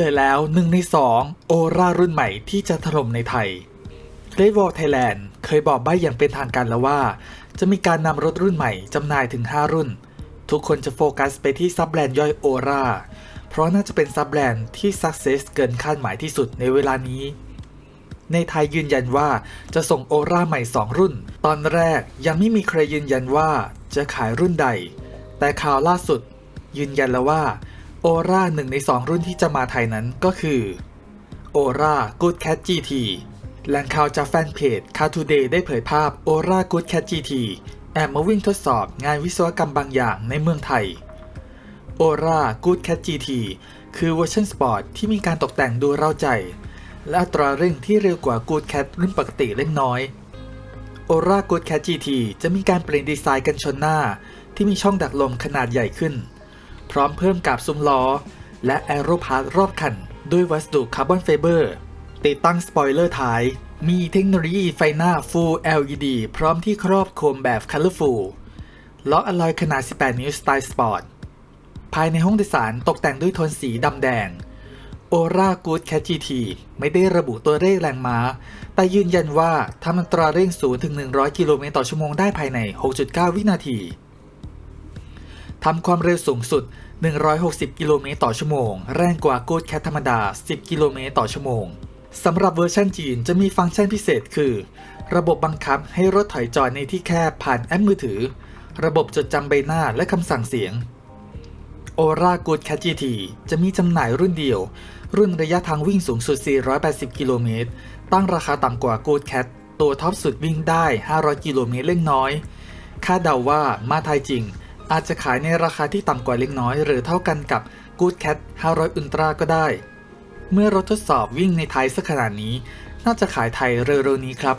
ลยแล้วหนึ่งในสองโอรารุ่นใหม่ที่จะถล่มในไทย g r e a t Wall Thailand เคยบอกใบ้อย่างเป็นทางการแล้วว่า จะมีการนำรถรุ่นใหม่จำหน่ายถึง 5 รุ่น ทุกคนจะโฟกัสไปที่ซับแบรนด์ย่อยโอราเพราะน่าจะเป็นซับแบรนด์ที่สักเซสเกินคาดหมายที่สุดในเวลานี้ ในไทยยืนยันว่าจะส่งโอราใหม่ 2 รุ่น ตอนแรกยังไม่มีใครยืนยันว่าจะขายรุ่นใด แต่ข่าวล่าสุด ยืนยันแล้วว่า โอราหนึ่งใน 2 รุ่นที่จะมาไทยนั้นก็คือโอรา Good Cat GT แหล่งข่าวจากแฟนเพจ Car Today ได้เผยภาพ Aura Good Cat GT แอบมาวิ่งทดสอบงานวิศวกรรมบางอย่างในเมืองไทย Aura Good Cat GT คือเวอร์ชันสปอร์ตที่มีการตกแต่งดูเร้าใจ และอัตราเร่งที่เร็วกว่า Good Cat รุ่นปกติเล็กน้อย Aura Good Cat GT จะมีการเปลี่ยนดีไซน์กันชนหน้า ที่มีช่องดักลมขนาดใหญ่ขึ้น พร้อมเพิ่มกาบซุ้มล้อ และแอโรพาร์รอบคัน ด้วยวัสดุคาร์บอนไฟเบอร์ ติดตั้งสปอยเลอร์ท้าย มีเทคโนโลยีไฟหน้า Full LED พร้อมที่ครอบโคมแบบ Colorful ล้ออะลอยขนาด 18 นิ้วสไตล์สปอร์ต ภายในห้องโดยสารตกแต่งด้วยโทนสีดำแดง Aura Good Cat GT ไม่ได้ระบุตัวเลขแรงม้า แต่ยืนยันว่าทำอัตราเร่ง 0 ถึง 100 กิโลเมตรต่อชั่วโมงได้ภายใน 6.9 วินาที ทำความเร็วสูงสุด 160 กิโลเมตรต่อชั่วโมง แรงกว่า Good Cat ธรรมดา 10 กิโลเมตรต่อชั่วโมงสำหรับเวอร์ชันจีนจะมีฟังก์ชันพิเศษคือ ระบบบังคับให้รถถอยจอดในที่แคบผ่านแอปมือถือ ระบบจดจำใบหน้าและคำสั่งเสียง Aura Good Cat GT จะมีจำหน่ายรุ่นเดียว รุ่นระยะทางวิ่งสูงสุด 480 กิโลเมตร ตั้งราคาต่ำกว่า Good Cat ตัวท็อปสุดวิ่งได้ 500 กิโลเมตรเล็กน้อย คาดเดาว่ามาไทยจริง อาจจะขายในราคาที่ต่ำกว่าเล็กน้อย หรือเท่ากันกับ Good Cat 500 Ultra ก็ได้ เมื่อรถทดสอบวิ่งในไทยสักขนาดนี้ น่าจะขายไทยเร็วๆนี้ครับ